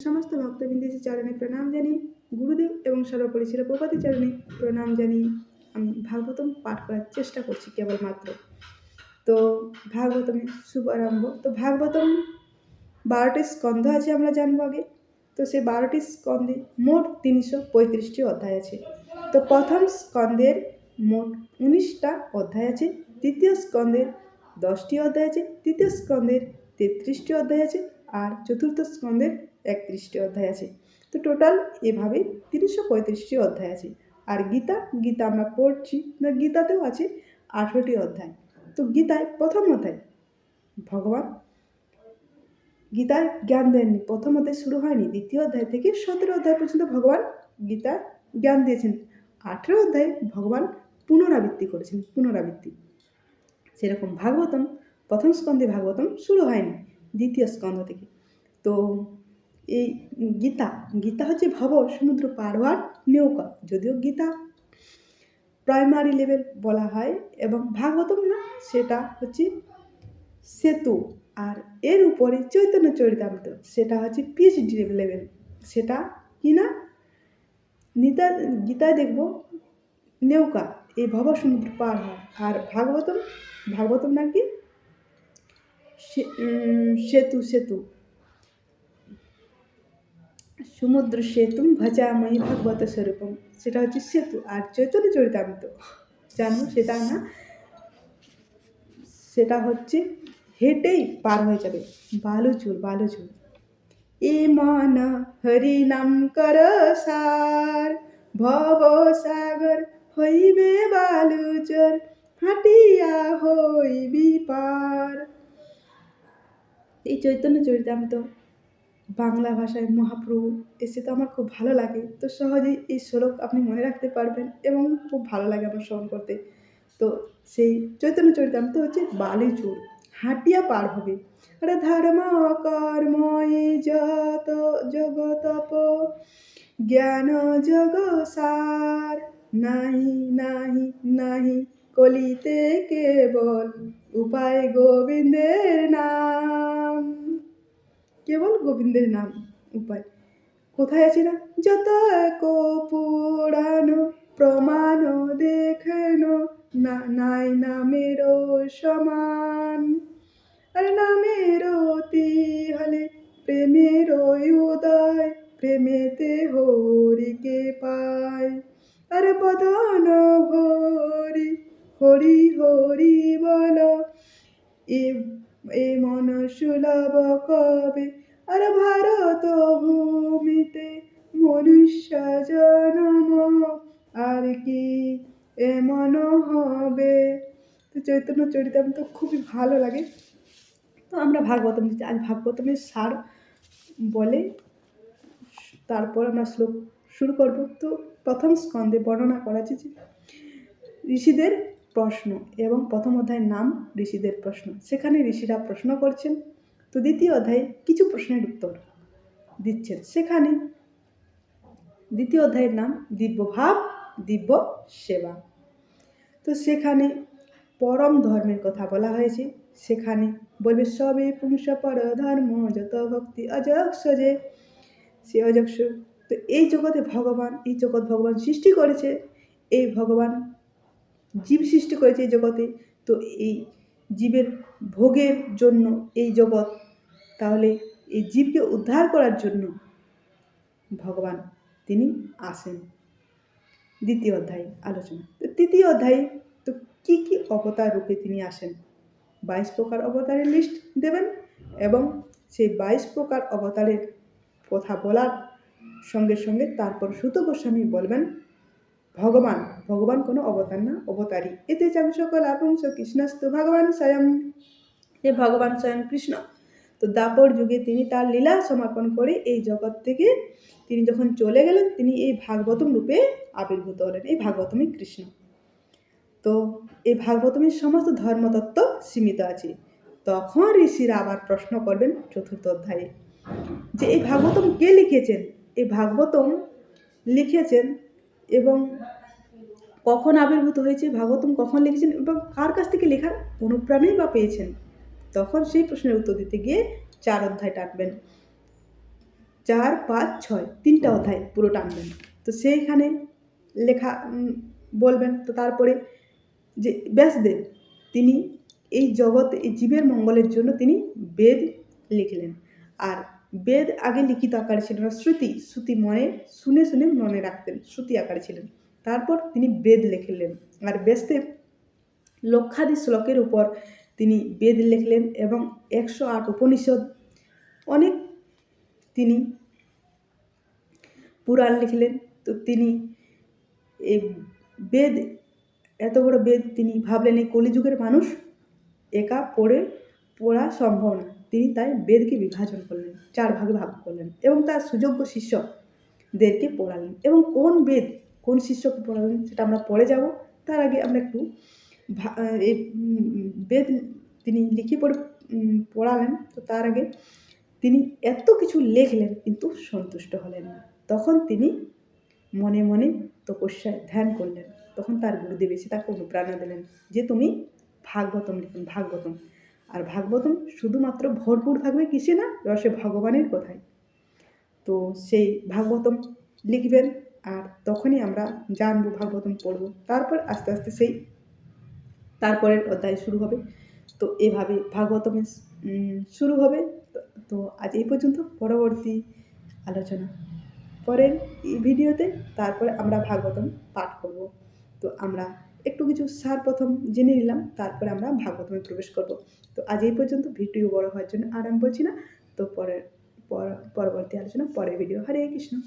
সমস্ত ভক্তবৃন্দের চরণে প্রণাম জানি গুরুদেব এবং সর্বোপরি ছিল প্রপাতি চরণে প্রণাম জানি আমি ভাগবতম পাঠ করার চেষ্টা করছি কেবলমাত্র। তো ভাগবতমের শুভারম্ভ তো ভাগবতম বারোটি স্কন্ধ আছে আমরা জানব আগে। তো সেই বারোটি স্কন্ধে মোট তিনশো পঁয়ত্রিশটি অধ্যায় আছে। তো প্রথম স্কন্ধের মোট উনিশটা অধ্যায় আছে। দ্বিতীয় স্কন্ধের দশটি অধ্যায় আছে। তৃতীয় স্কন্ধের তেত্রিশটি অধ্যায় আছে। আর চতুর্থ স্কন্ধের একত্রিশটি অধ্যায় আছে। তো টোটাল এভাবে তিনশো পঁয়ত্রিশটি অধ্যায় আছে। আর গীতা গীতা আমরা পড়ছি, না গীতাতেও আছে আঠেরোটি অধ্যায়। তো গীতায় প্রথম অধ্যায়, ভগবান গীতায় জ্ঞান দেননি, প্রথম অধ্যায় শুরু হয়নি, দ্বিতীয় অধ্যায় থেকে সতেরো অধ্যায় পর্যন্ত ভগবান গীতার জ্ঞান দিয়েছেন। আঠেরো অধ্যায়ে ভগবান পুনরাবৃত্তি করেছেন, পুনরাবৃত্তি। সেরকম ভাগবতম, প্রথম স্কন্ধে ভাগবতম শুরু হয়নি। দ্বিতীয় স্কন্ধ থেকে। তো এই গীতা গীতা হচ্ছে ভব সমুদ্র পার হওয়ার নৌকা। যদিও গীতা প্রাইমারি লেভেল বলা হয় এবং ভাগবতম না, সেটা হচ্ছে সেতু। আর এর উপরে চৈতন্য চরিতামৃত সেটা হচ্ছে পিএইচডি লেভেল সেটা কি না? নিতা গীতায় দেখব নৌকা, এই ভব সমুদ্র পার হয় আর ভাগবতম ভাগবতম নাকি সেতু সেতু। সমুদ্র সেতু ভজাময়ী ভাগবত স্বরূপম। সেটা হচ্ছে সেতু আর চৈতন্য চরিতামৃত জানো, সেটা না, সেটা হচ্ছে হেঁটেই পার হয়ে যাবে। বালুচুর বালুচুর এ মন হরি নাম কর সার, ভব সাগর হইবে বালুচর হাঁটিয়া হইবি পার। এই চৈতন্য চরিতামৃত বাংলা ভাষায় মহাপ্রভু এসে তো আমার খুব ভালো লাগে। তো সহজেই এই শ্লোক আপনি মনে রাখতে পারবেন এবং খুব ভালো লাগে আমার শ্রবণ করতে। তো সেই চৈতন্য চরিতামৃত হচ্ছে বালিচুর, হাঁটিয়া পার হবে। আরে ধর্ম কর্ম যত জগতপ, জ্ঞান যোগ সার, নাহি নাহি নাহি কলিতে কেবল উপায় গোবিন্দের নাম। কেবল গোবিন্দের নাম, উপায়। কোথায় আছে না? যত এক পুরাণ প্রমাণ দেখেন, না, নাই নামের সমান। আর নামের অতি হলে প্রেমের উদয়, প্রেমেতে হরিকে পায়। আর বদন হরি হরি হরি বল। এ এ মন সুলভ কবে? আর ভারত ভূমিতে মনুষ্য জন্ম। আর কি এমন হবে? তো চৈতন্য চরিতামৃত খুবই ভালো লাগে। তো আমরা ভাগবতম আজ ভাগবতমের সার বলে তারপর আমরা শ্লোক শুরু করব। তো প্রথম স্কন্ধে বর্ণনা করা আছে যে ঋষিদের প্রশ্ন এবং প্রথম অধ্যায়ের নাম ঋষিদের প্রশ্ন। সেখানে ঋষিরা প্রশ্ন করছেন, তো দ্বিতীয় অধ্যায়ে কিছু প্রশ্নের উত্তর দিচ্ছেন। সেখানে দ্বিতীয় অধ্যায়ের নাম দিব্য ভাব দিব্য সেবা। তো সেখানে পরম ধর্মের কথা বলা হয়েছে। সেখানে বলবে, সবে পুংস পর ধর্ম, যত ভক্তি অজস্র যে সে অজস্র তো এই জগতে ভগবান, এই জগৎ ভগবান সৃষ্টি করেছে। এই ভগবান জীব সৃষ্টি করেছে এই জগতে, তো এই জীবের ভোগের জন্য এই জগৎ, তাহলে এই জীবকে উদ্ধার করার জন্য ভগবান তিনি আসেন। দ্বিতীয় অধ্যায়, আলোচনা। তো তৃতীয় অধ্যায়ে তো কী কী অবতার রূপে তিনি আসেন? বাইশ প্রকার অবতারের লিস্ট দেবেন এবং সেই বাইশ প্রকার অবতারের কথা বলার সঙ্গে সঙ্গে তারপর সুত গোস্বামী বলবেন ভগবান ভগবান কোনো অবতার না অবতারী এতে সকল আপংস কৃষ্ণস্ত ভগবান স্বয়ং। এ ভগবান স্বয়ং কৃষ্ণ। তো দাপর যুগে তিনি তার লীলা সমাপন করে এই জগৎ থেকে তিনি যখন চলে গেলেন, তিনি এই ভাগবতম রূপে আবির্ভূত হলেন, এই ভাগবতমই কৃষ্ণ। তো এই ভাগবতমের সমস্ত ধর্মতত্ত্ব সীমিত আছে। তখন ঋষিরা আবার প্রশ্ন করবেন চতুর্থ অধ্যায়ে যে, এই ভাগবতম কে লিখেছেন? এই ভাগবতম লিখেছেন এবং কখন আবির্ভূত হয়েছে, ভাগবতম কখন লিখেছেন এবং কার কাছ থেকে লেখার অনুপ্রাণই বা পেয়েছেন? তখন সেই প্রশ্নের উত্তর দিতে গিয়ে চার অধ্যায় টানবেন। চার, পাঁচ, ছয়, তিনটা অধ্যায় পুরো টানবেন। তো সেইখানে লেখা বলবেন। তো তারপরে যে ব্যাসদেব, তিনি এই জগৎ, এই জীবের মঙ্গলের জন্য তিনি বেদ লিখলেন। আর বেদ আগে লিখিত আকারে ছিল না শ্রুতি শ্রুতি মনে, শুনে শুনে মনে রাখতেন, শ্রুতি আকারে ছিলেন। তারপর তিনি বেদ লিখলেন আর ব্যাসদেব লক্ষাদি শ্লোকের উপর তিনি বেদ লিখলেন এবং একশো আট উপনিষদ অনেক তিনি পুরাণ লিখলেন। তো তিনি এই বেদ, এত বড় বেদ তিনি ভাবলেন এই কলিযুগের মানুষ একা পড়ে পড়া সম্ভব না। তিনি তাই বেদকে বিভাজন করলেন, চার ভাগে ভাগ করলেন এবং তার সুযোগ্য শিষ্যদেরকে পড়ালেন। এবং কোন বেদ কোন শিষ্যকে পড়ালেন সেটা আমরা পড়ে যাব। তার আগে আমরা একটু এই বেদ তিনি লিখে পড়ে পড়ালেন। তো তার আগে তিনি এত কিছু লিখলেন কিন্তু সন্তুষ্ট হলেন না। তখন তিনি মনে মনে তপস্যায় ধ্যান করলেন। তখন তার গুরুদেব এসে তাকে অনুপ্রেরণা দিলেন যে, তুমি ভাগবতম লিখুন, ভাগবতম। আর ভাগবতম শুধুমাত্র ভরপুর থাকবে কিসে না? রসে ভগবানের কথায়। তো সেই ভাগবতম লিখবেন আর তখনই আমরা জানব ভাগবতম পড়ব। তারপর আস্তে আস্তে সেই তারপরের অধ্যায় শুরু হবে। তো এভাবে ভাগবতমে শুরু হবে। তো- আজ এই পর্যন্ত পরবর্তী আলোচনা। পরের এই ভিডিওতে তারপরে আমরা ভাগবতম পাঠ করব। তো আমরা একটু কিছু সার প্রথম জেনে নিলাম, তারপরে আমরা ভাগবতমে প্রবেশ করব। তো আজ এই পর্যন্ত ভিডিও বড় হওয়ার জন্য আর আমি বলছি না, তো পরের, পর- পরবর্তী আলোচনা, পরের ভিডিও। হরে কৃষ্ণ।